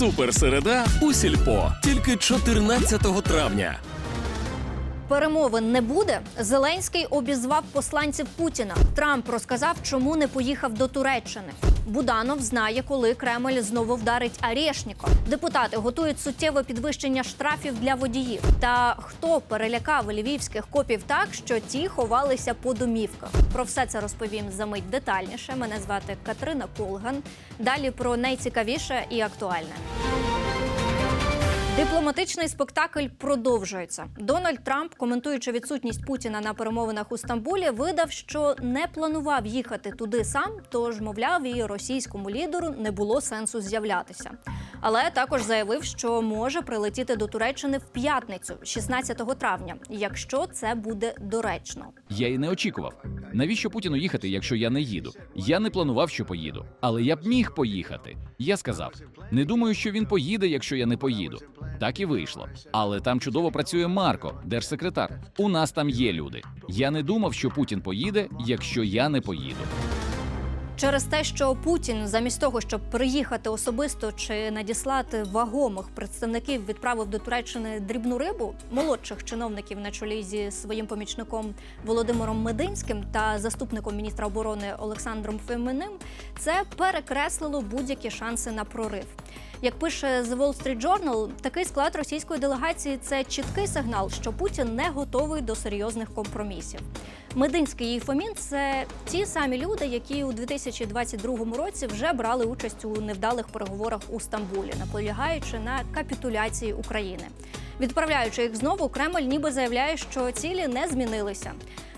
Суперсереда у сільпо тільки 14 травня. Перемовин не буде. Зеленський обізвав посланців Путіна. Трамп розказав, чому не поїхав до Туреччини. Буданов знає, коли Кремль знову вдарить Арєшніка. Депутати готують суттєве підвищення штрафів для водіїв. Та хто перелякав львівських копів так, що ті ховалися по домівках? Про все це розповім за мить детальніше. Мене звати Катерина Колган. Далі про найцікавіше і актуальне. Дипломатичний спектакль продовжується. Дональд Трамп, коментуючи відсутність Путіна на перемовинах у Стамбулі, видав, що не планував їхати туди сам, тож, мовляв, і російському лідеру не було сенсу з'являтися. Але також заявив, що може прилетіти до Туреччини в п'ятницю, 16 травня, якщо це буде доречно. Я і не очікував. Навіщо Путіну їхати, якщо я не їду? Я не планував, що поїду, але я б міг поїхати. Я сказав: не думаю, що він поїде, якщо я не поїду. Так і вийшло. Але там чудово працює Марко, держсекретар. У нас там є люди. Я не думав, що Путін поїде, якщо я не поїду. Через те, що Путін, замість того, щоб приїхати особисто чи надіслати вагомих представників, відправив до Туреччини дрібну рибу молодших чиновників на чолі зі своїм помічником Володимиром Мединським та заступником міністра оборони Олександром Феміним, це перекреслило будь-які шанси на прорив. Як пише The Wall Street Journal, такий склад російської делегації це чіткий сигнал, що Путін не готовий до серйозних компромісів. Мединський і Фомін це ті самі люди, які у 2022 році вже брали участь у невдалих переговорах у Стамбулі, наполягаючи на капітуляції України. Відправляючи їх знову, Кремль ніби заявляє, що цілі не змінилися.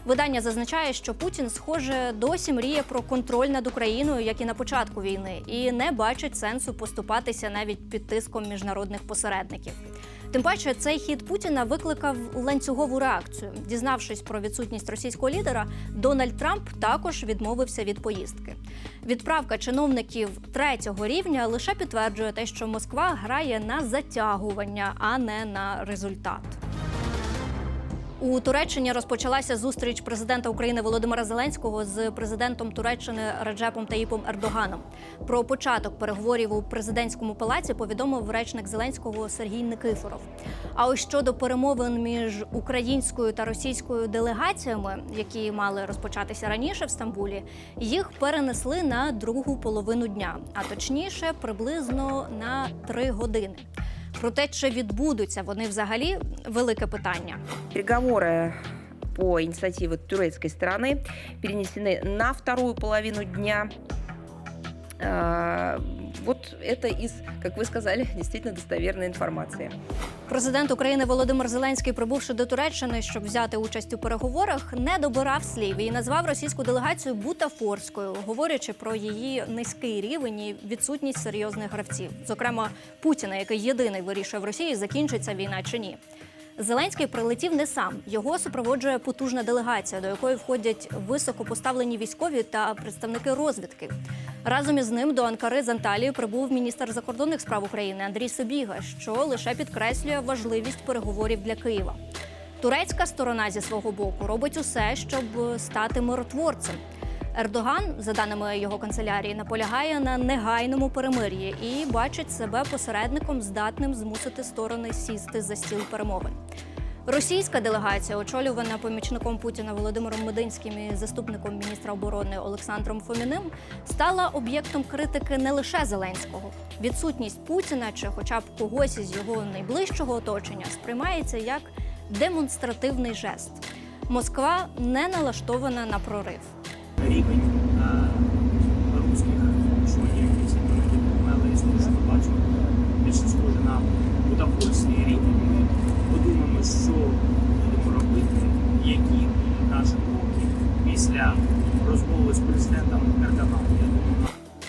Видання зазначає, що Путін, схоже, досі мріє про контроль над Україною, як і на початку війни, і не бачить сенсу поступатися навіть під тиском міжнародних посередників. Тим паче, цей хід Путіна викликав ланцюгову реакцію. Дізнавшись про відсутність російського лідера, Дональд Трамп також відмовився від поїздки. Відправка чиновників третього рівня лише підтверджує те, що Москва грає на затягування, а не на результат. У Туреччині розпочалася зустріч президента України Володимира Зеленського з президентом Туреччини Реджепом Таїпом Ердоганом. Про початок переговорів у президентському палаці повідомив речник Зеленського Сергій Никифоров. А ось щодо перемовин між українською та російською делегаціями, які мали розпочатися раніше в Стамбулі, їх перенесли на другу половину дня, а точніше, приблизно на три години. Про те, чи відбудуться вони взагалі, велике питання. Переговоры по инициативе турецкой стороны перенесены на вторую половину дня. Вот это из, как вы сказали, действительно достоверная информация. Президент України Володимир Зеленський, прибувши до Туреччини, щоб взяти участь у переговорах, не добирав слів і назвав російську делегацію бутафорською, говорячи про її низький рівень і відсутність серйозних гравців, зокрема Путіна, який єдиний вирішує в Росії, закінчиться війна чи ні. Зеленський прилетів не сам. Його супроводжує потужна делегація, до якої входять високопоставлені військові та представники розвідки. Разом із ним до Анкари з Анталії прибув міністр закордонних справ України Андрій Собіга, що лише підкреслює важливість переговорів для Києва. Турецька сторона зі свого боку робить усе, щоб стати миротворцем. Ердоган, за даними його канцелярії, наполягає на негайному перемир'ї і бачить себе посередником, здатним змусити сторони сісти за стіл перемовин. Російська делегація, очолювана помічником Путіна Володимиром Мединським і заступником міністра оборони Олександром Фоміним, стала об'єктом критики не лише Зеленського. Відсутність Путіна чи, хоча б когось із його найближчого оточення, сприймається як демонстративний жест. Москва не налаштована на прорив. Рівень е, русських шматів сепаратів, але і ми бачимо більше схоже на бутафорський рівень. Ми подумаємо, що будемо робити, які наші кроки після розмови з президентом Ердоганом.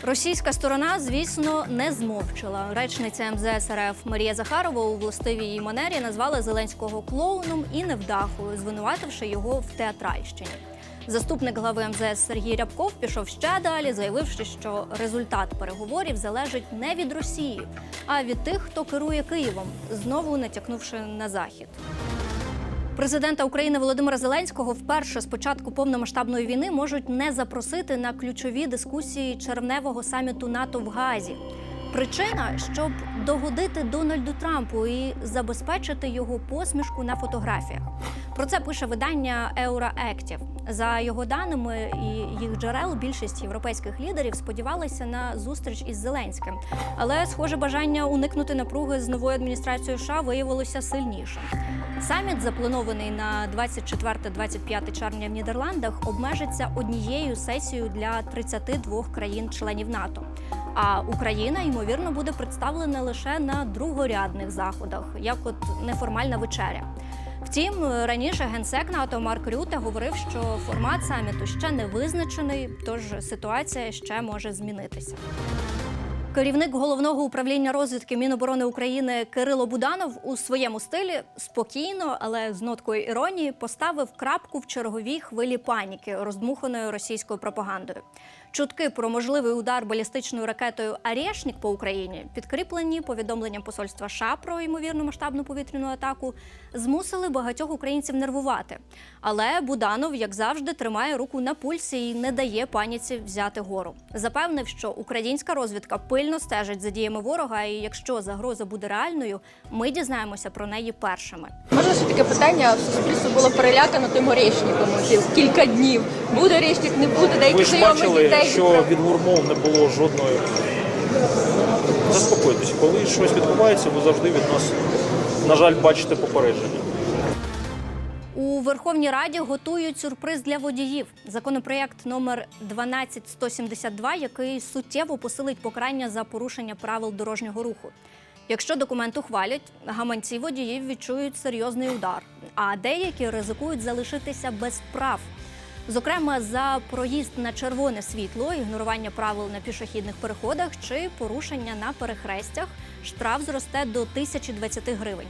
Російська сторона, звісно, не змовчала. Речниця МЗС РФ Марія Захарова у властивій її манері назвала Зеленського клоуном і невдахою, звинувативши його в театральщині. Заступник глави МЗС Сергій Рябков пішов ще далі, заявивши, що результат переговорів залежить не від Росії, а від тих, хто керує Києвом, знову натякнувши на захід. Президента України Володимира Зеленського вперше з початку повномасштабної війни можуть не запросити на ключові дискусії червневого саміту НАТО в Газі. Причина, щоб догодити Дональду Трампу і забезпечити його посмішку на фотографіях. Про це пише видання Euroactiv. За його даними і їх джерел, більшість європейських лідерів сподівалися на зустріч із Зеленським. Але, схоже, бажання уникнути напруги з новою адміністрацією США виявилося сильнішим. Саміт, запланований на 24-25 червня в Нідерландах, обмежиться однією сесією для 32 країн-членів НАТО. А Україна ймовірно буде представлена лише на другорядних заходах, як от неформальна вечеря. Втім, раніше генсек НАТО Марк Рюте говорив, що формат саміту ще не визначений, тож ситуація ще може змінитися. Керівник головного управління розвідки Міноборони України Кирило Буданов у своєму стилі спокійно, але з ноткою іронії поставив крапку в черговій хвилі паніки, роздмуханої російською пропагандою. Чутки про можливий удар балістичною ракетою «Арєшнік» по Україні, підкріплені повідомленням посольства США про ймовірну масштабну повітряну атаку, змусили багатьох українців нервувати. Але Буданов, як завжди, тримає руку на пульсі і не дає паніці взяти гору. Запевнив, що українська розвідка пильно стежить за діями ворога, і якщо загроза буде реальною, ми дізнаємося про неї першими. Можна ще таке питання? Суспільство було перелякано тим орешником ці кілька днів. Буде орешник, не буде, деякі знайомі дітей. Що від гурмов не було жодної. Заспокойтесь, коли щось відбувається, ви завжди від нас, на жаль, бачите попередження. У Верховній Раді готують сюрприз для водіїв. Законопроєкт номер 12172, який суттєво посилить покарання за порушення правил дорожнього руху. Якщо документ ухвалять, гаманці водіїв відчують серйозний удар, а деякі ризикують залишитися без прав. Зокрема, за проїзд на червоне світло, ігнорування правил на пішохідних переходах чи порушення на перехрестях, штраф зросте до 1020 гривень.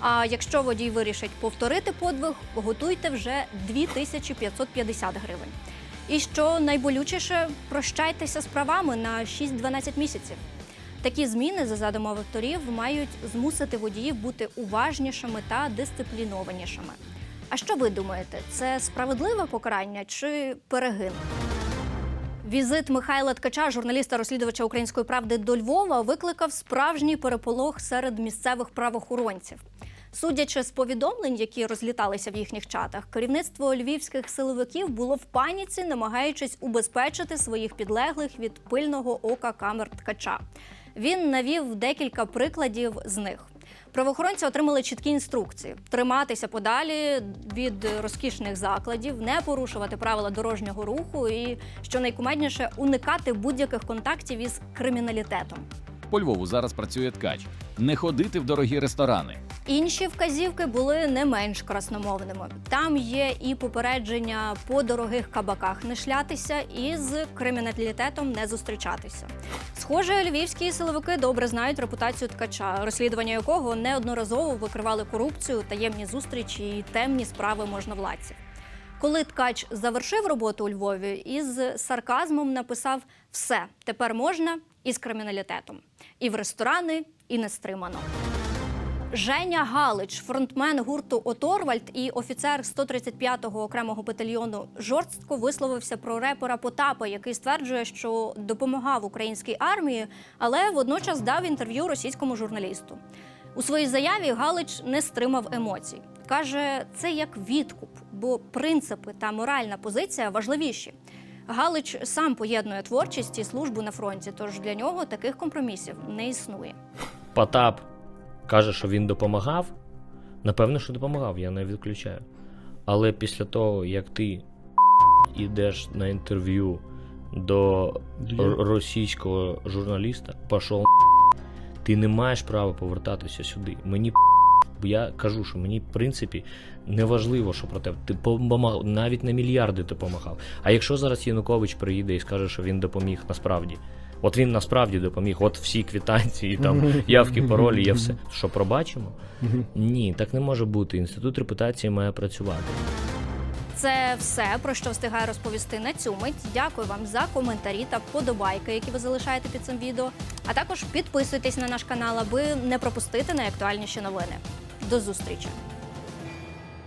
А якщо водій вирішить повторити подвиг, готуйте вже 2550 гривень. І що найболючіше, прощайтеся з правами на 6-12 місяців. Такі зміни, за задумом авторів, мають змусити водіїв бути уважнішими та дисциплінованішими. А що ви думаєте, це справедливе покарання чи перегин? Візит Михайла Ткача, журналіста-розслідувача української правди до Львова, викликав справжній переполох серед місцевих правоохоронців. Судячи з повідомлень, які розліталися в їхніх чатах, керівництво львівських силовиків було в паніці, намагаючись убезпечити своїх підлеглих від пильного ока камер ткача. Він навів декілька прикладів з них. Правоохоронці отримали чіткі інструкції: триматися подалі від розкішних закладів, не порушувати правила дорожнього руху і, що найкумедніше, уникати будь-яких контактів із криміналітетом. По Львову зараз працює ткач. Не ходити в дорогі ресторани. Інші вказівки були не менш красномовними. Там є і попередження по дорогих кабаках не шлятися, і з криміналітетом не зустрічатися. Схоже, львівські силовики добре знають репутацію ткача, розслідування якого неодноразово викривали корупцію, таємні зустрічі і темні справи можновладців. Коли ткач завершив роботу у Львові, із сарказмом написав все тепер можна із криміналітетом, і в ресторани, і не стримано. Женя Галич, фронтмен гурту Оторвальд і офіцер 135-го окремого батальйону, жорстко висловився про репера Потапа, який стверджує, що допомагав українській армії, але водночас дав інтерв'ю російському журналісту. У своїй заяві Галич не стримав емоцій. Каже, це як відкуп, бо принципи та моральна позиція важливіші. Галич сам поєднує творчість і службу на фронті, тож для нього таких компромісів не існує. Потап каже, що він допомагав. Напевно, що допомагав, я не відключаю. Але після того, як ти йдеш на інтерв'ю до російського журналіста, пішов, ти не маєш права повертатися сюди. Мені я кажу, що мені, в принципі, не важливо, що про тебе. Ти помагав, навіть на мільярди допомагав. А якщо зараз Янукович приїде і скаже, що він допоміг насправді. От він насправді допоміг, от всі квитанції, там явки, паролі, є все. Що пробачимо? Ні, так не може бути. Інститут репутації має працювати. Це все про що встигаю розповісти на цю мить. Дякую вам за коментарі та вподобайки, які ви залишаєте під цим відео. А також підписуйтесь на наш канал, аби не пропустити найактуальніші новини. До зустрічі!